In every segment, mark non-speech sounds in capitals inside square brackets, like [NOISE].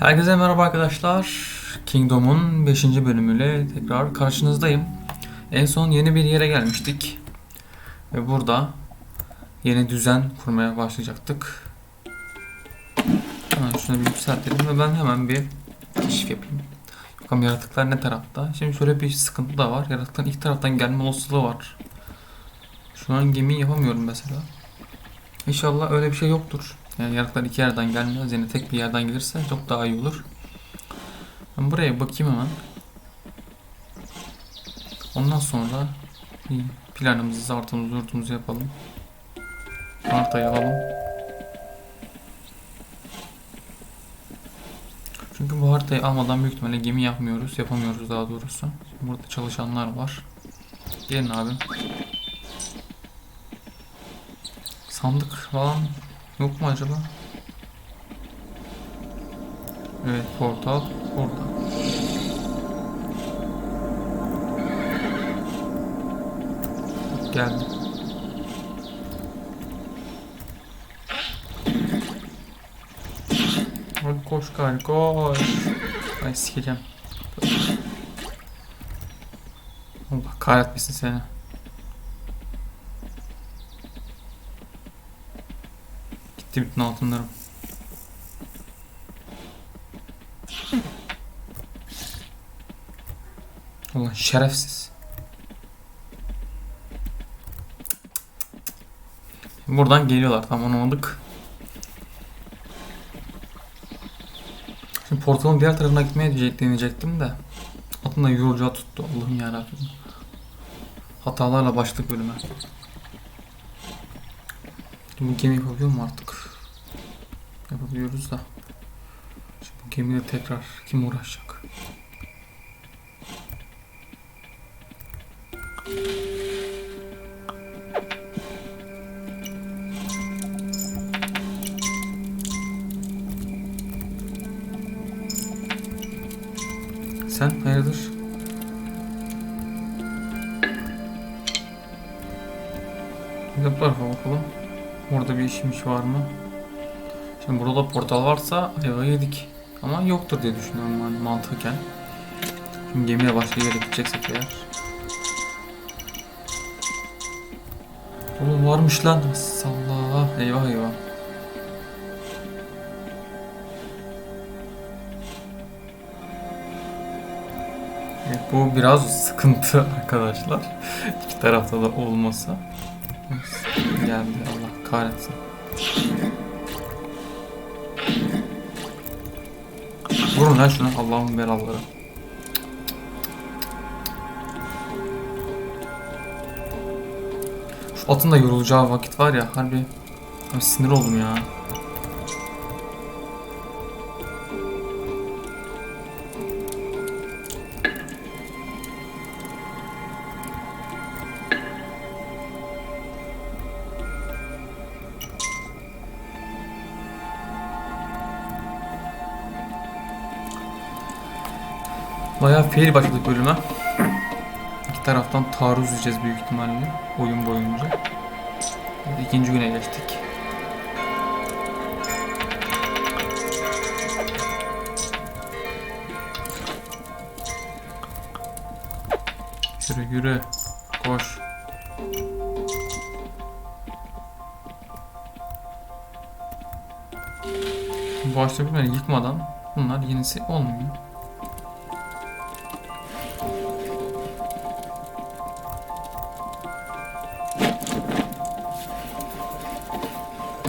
Herkese merhaba arkadaşlar. Kingdom'un 5. bölümüyle tekrar karşınızdayım. En son yeni bir yere gelmiştik. Ve burada yeni düzen kurmaya başlayacaktık. Hemen şunu bir yükseltelim ve ben hemen bir keşif yapayım. Bakalım yaratıklar ne tarafta. Şimdi şöyle bir sıkıntı da var. Yaratıkların ilk taraftan gelme olasılığı var. Şu an gemi yapamıyorum mesela. İnşallah öyle bir şey yoktur. Yani yaratıklar iki yerden gelmez. Yani tek bir yerden gelirse çok daha iyi olur. Ben buraya bakayım hemen. Ondan sonra planımızı, zartımızı, zurtumuzu yapalım. Haritayı alalım. Çünkü bu haritayı almadan büyük ihtimalle gemi yapmıyoruz. Yapamıyoruz daha doğrusu. Burada çalışanlar var. Gelin abi. Sandık falan yok mu acaba? Evet portal burada. Geldi. Hadi koş gari koş. Ay sikeceğim. Allah kahretmesin seni. Gitti bütün altınlarım. Allah şerefsiz. Buradan geliyorlar tamam anladık. Şimdi portalın diğer tarafına gitmeye deneyecektim de. Aklımda yorulacağı tuttu Allah'ım yarabbim. Hatalarla başladık bölüme. Bu gemi yapabiliyor mu artık? Yapabiliyoruz da. Şimdi gemiyle tekrar kim uğraşacak? Sen hayırdır? Bu tarafa bakalım. Orada bir işimiz var mı? Şimdi burada portal varsa ayva yedik. Ama yoktur diye düşünüyorum ben mantıken. Şimdi gemiye başka yere gideceksek eğer. Oğlum varmış lan. Sallah. Eyvah eyvah. Evet, bu biraz sıkıntı [LAUGHS] arkadaşlar. İki tarafta da olmasa. Geldi Allah kahretsin. Vurun lan şuna Allah'ın belaları. Şu atın da yorulacağı vakit var ya harbi. Abi sinir oldum ya. Bayağı fail başladık bölüme. İki taraftan taarruz edeceğiz büyük ihtimalle oyun boyunca. Evet, İkinci güne geçtik. Yürü yürü. Koş. Bir yıkmadan bunlar yenisi olmuyor.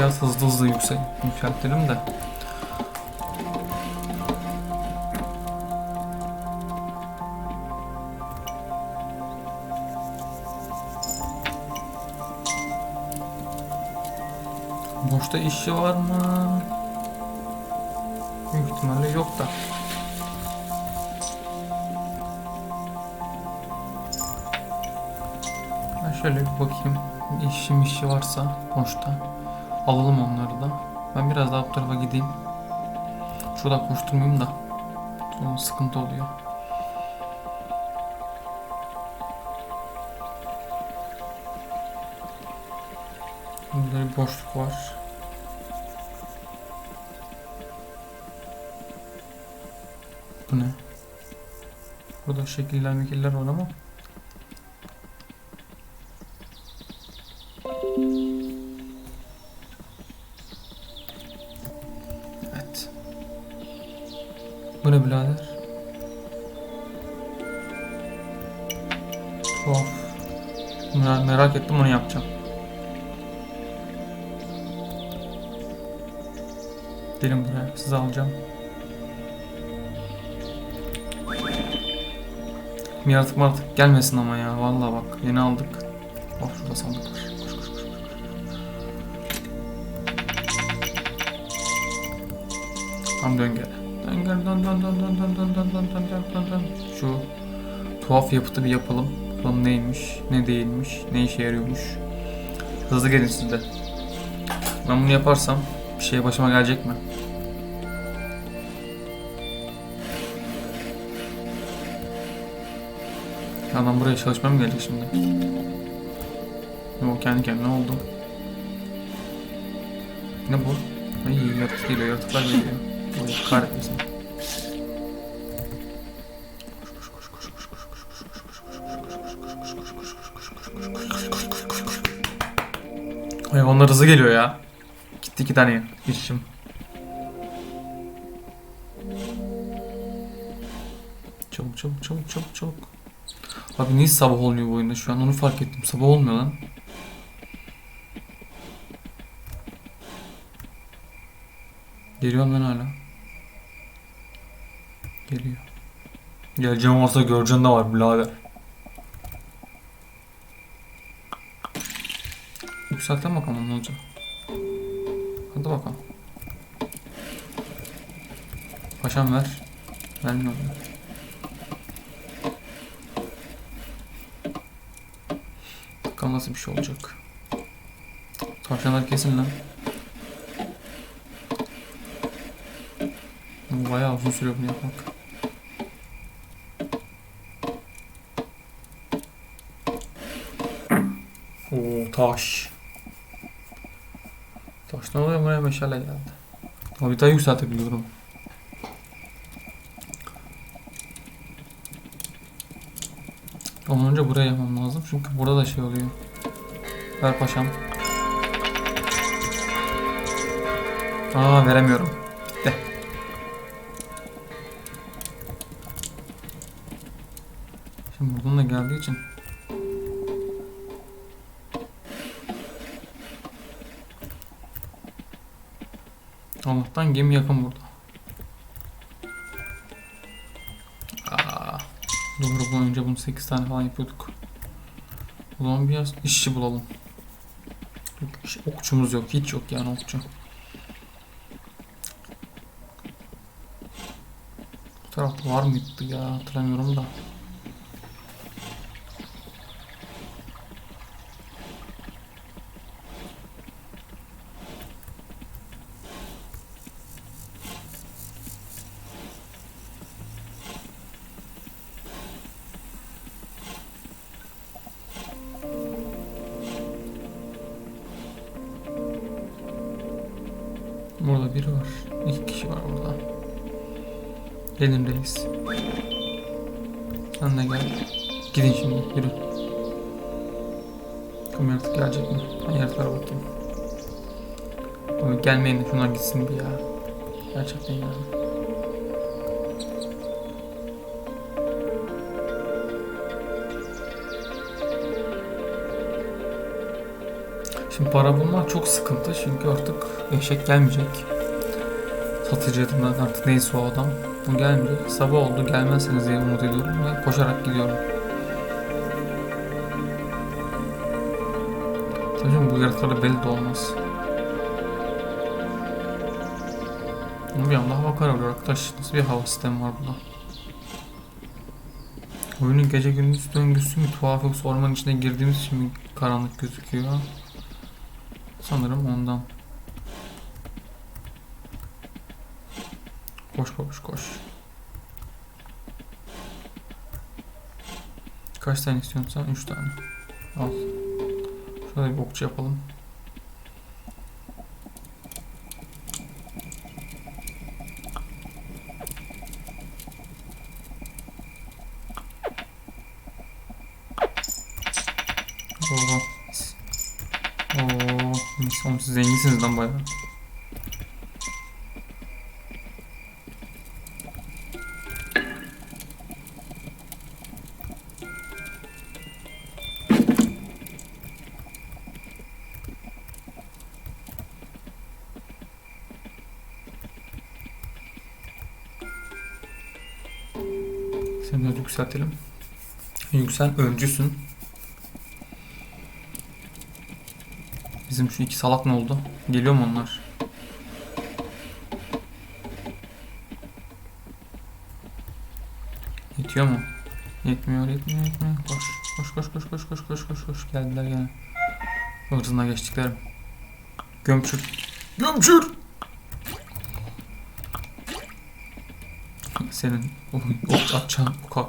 Biraz hızlı hızlı yüksel yükseltelim de. Boşta işçi var mı? Büyük ihtimalle yok da. Ben şöyle bir bakayım. İşçi mişçi varsa boşta. Alalım onları da. Ben biraz daha bu tarafa gideyim. Şurada koşturmayayım da. Sonra sıkıntı oluyor. Burada bir boşluk var. Bu ne? Burada şekiller mekiller var ama. Mer- merak ettim onu yapacağım. Gelin buraya sizi alacağım. Yaratık maratık gelmesin ama ya. Vallahi bak yeni aldık. Bak şurada sandık var. Koş koş koş. Tam dön gel. Dön gel dön dön dön dön dön dön dön dön dön dön dön. Şu tuhaf yapıtı bir yapalım. Bakalım neymiş, ne değilmiş, ne işe yarıyormuş. Hızlı gelin siz de. Ben bunu yaparsam bir şey başıma gelecek mi? Ya ben buraya çalışmam gelecek şimdi? Yok kendi kendine oldu. Ne bu? Ay yaratık geliyor, yaratıklar geliyor. [LAUGHS] Allah kahretmesin. Hayvanlar hızlı geliyor ya. Gitti iki tane girişim. Çabuk çabuk çabuk çabuk çabuk. Abi niye sabah olmuyor bu oyunda şu an onu fark ettim. Sabah olmuyor lan. Geliyorum ben hala. Geliyor. Geleceğim varsa göreceğin de var birader. Yükseltelim bakalım ne olacak. Hadi bakalım. Paşam ver. Vermiyor. Bakalım nasıl bir şey olacak. Tavşanlar kesin lan. Bu Bayağı uzun sürüyor bunu yapmak. Oo taş. Taştan oluyor buraya meşale geldi. Daha yükseltebiliyorum. Ondan önce buraya yapmam lazım çünkü burada da şey oluyor. Ver paşam. Aa veremiyorum. Gitti. Şimdi buradan da geldiği için Allah'tan gemi yakın burada. Aa, doğru bu önce bunu 8 tane falan yapıyorduk. O zaman biraz işçi bulalım. Yok, iş- okçumuz yok. Hiç yok yani okçu. Bu tarafta var mıydı ya hatırlamıyorum da. Gelin reis. Sen de gel. Gidin şimdi. Yürü. Bakalım yaratık gelecek mi? Ben yaratıklara bakayım. Abi gelmeyin de şunlar gitsin bir ya. Gerçekten yani. Şimdi para bulmak çok sıkıntı çünkü artık eşek gelmeyecek. Satıcıydım ben artık neyse o adam. Bu gelmeyecek. Sabah oldu gelmezseniz diye umut ediyorum ve koşarak gidiyorum. Tabii bu yaratıklarla belli de olmaz. Bir anda hava kararıyor arkadaş. Nasıl bir hava sistemi var burada? Oyunun gece gündüz döngüsü mü tuhaf yoksa ormanın içine girdiğimiz için karanlık gözüküyor? Sanırım ondan. Koş koş koş. Kaç tane istiyorsun sen? 3 tane. Al. Şöyle bir okçu yapalım. Oo. Oo. Oğlum siz zenginsiniz lan baya. Seni biraz yükseltelim. Yüksel öncüsün. Bizim şu iki salak ne oldu? Geliyor mu onlar? Yetiyor mu? Yetmiyor, yetmiyor, yetmiyor. Koş, koş, koş, koş, koş, koş, koş, koş, koş. Geldiler gene. Hırzına geçtiklerim. Gömçür. Gömçür! Senin o, o atacağın o kal.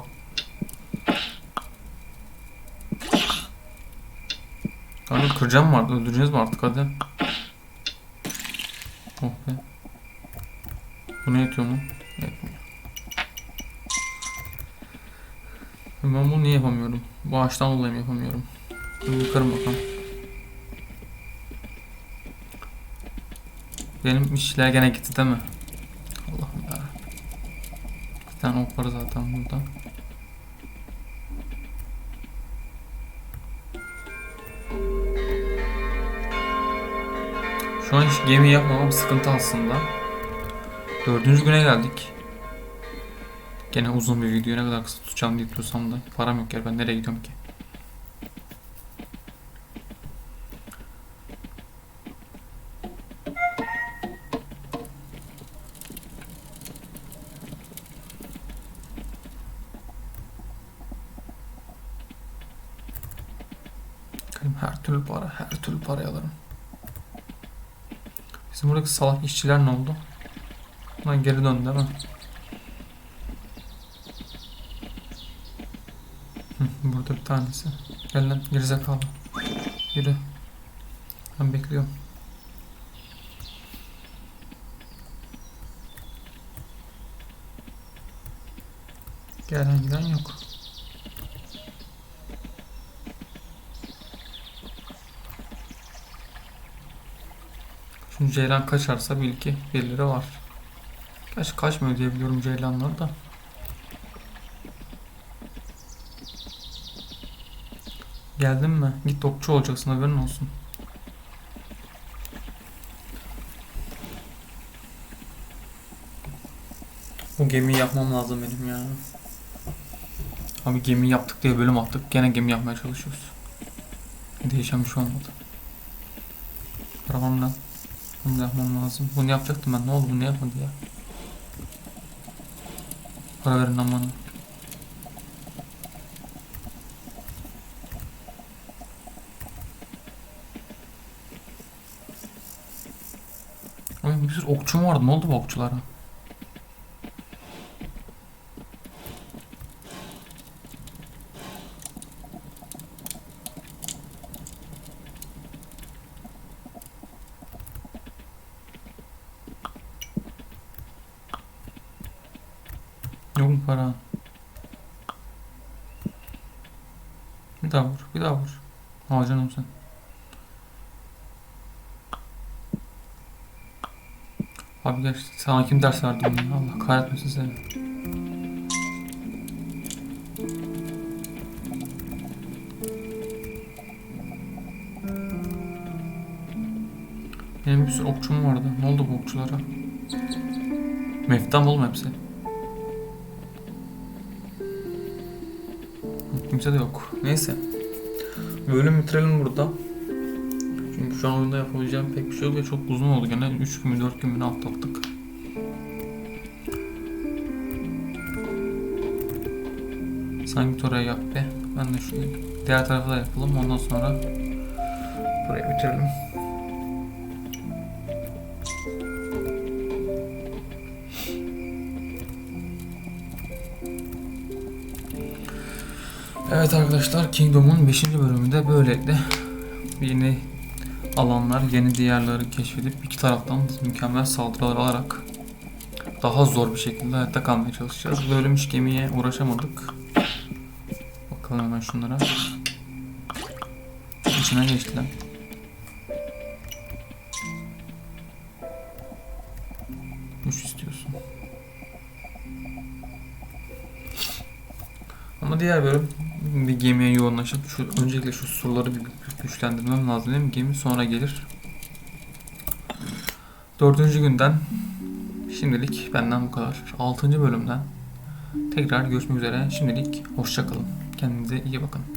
Kanka kıracağım mı artık? Öldüreceğiz mi artık hadi. Oh be. Bu ne yetiyor mu? Yetmiyor. Ben bunu niye yapamıyorum? Bu ağaçtan dolayı mı yapamıyorum? Dur yukarı bakalım. Benim işler gene gitti değil mi? Tane ok var zaten burada. Şu an hiç gemi yapmamam sıkıntı aslında. Dördüncü güne geldik. Gene uzun bir video ne kadar kısa tutacağım diye tutuyorsam da param yok ya ben nereye gidiyorum ki? Bizim buradaki salak işçiler ne oldu? Lan geri döndü değil mi? Burada bir tanesi. Gel lan gerizekalı. Yürü. Ben bekliyorum. Gelen giden yok. Şimdi Ceylan kaçarsa bil ki birileri var. Gerçi kaçmıyor diye biliyorum Ceylanlar da. Geldin mi? Git okçu olacaksın haberin olsun. Bu gemiyi yapmam lazım benim ya. Abi gemi yaptık diye bölüm attık. Gene gemi yapmaya çalışıyoruz. Değişen bir şey olmadı. Param lan. Bunu yapmam lazım. Bunu yapacaktım ben. Ne oldu? Bunu yapmadı ya. Para verin. Oğlum bir sürü okçum vardı. Ne oldu bu okçulara? Yok mu para? Bir daha vur. Bir daha vur. Al canım sen. Abi gel sana kim ders verdi bunu? Allah kahretmesin seni. Benim bir sürü okçum vardı. Ne oldu bu okçulara? Meftam oğlum hepsi. Kimse de yok. Neyse. Bölüm bitirelim burada. Çünkü şu an oyunda yapabileceğim pek bir şey yok ve çok uzun oldu. Gene 3 gün mü 4 gün ne atlattık. Sen git oraya yap be. Ben de şu diğer tarafa da yapalım. Ondan sonra burayı bitirelim. Evet arkadaşlar Kingdom'un 5. bölümünde böyleydi. Yeni alanlar, yeni diyarları keşfedip iki taraftan mükemmel saldırılar alarak daha zor bir şekilde hayatta kalmaya çalışacağız. Bölünmüş gemiye uğraşamadık. Bakalım hemen şunlara. İçine geçtiler. Üç istiyorsun. Ama diğer bölüm gemiye yoğunlaşıp şu öncelikle şu surları bir güçlendirmem lazım değil mi? Gemi sonra gelir. Dördüncü günden şimdilik benden bu kadar. Altıncı bölümden tekrar görüşmek üzere. Şimdilik hoşçakalın. Kendinize iyi bakın.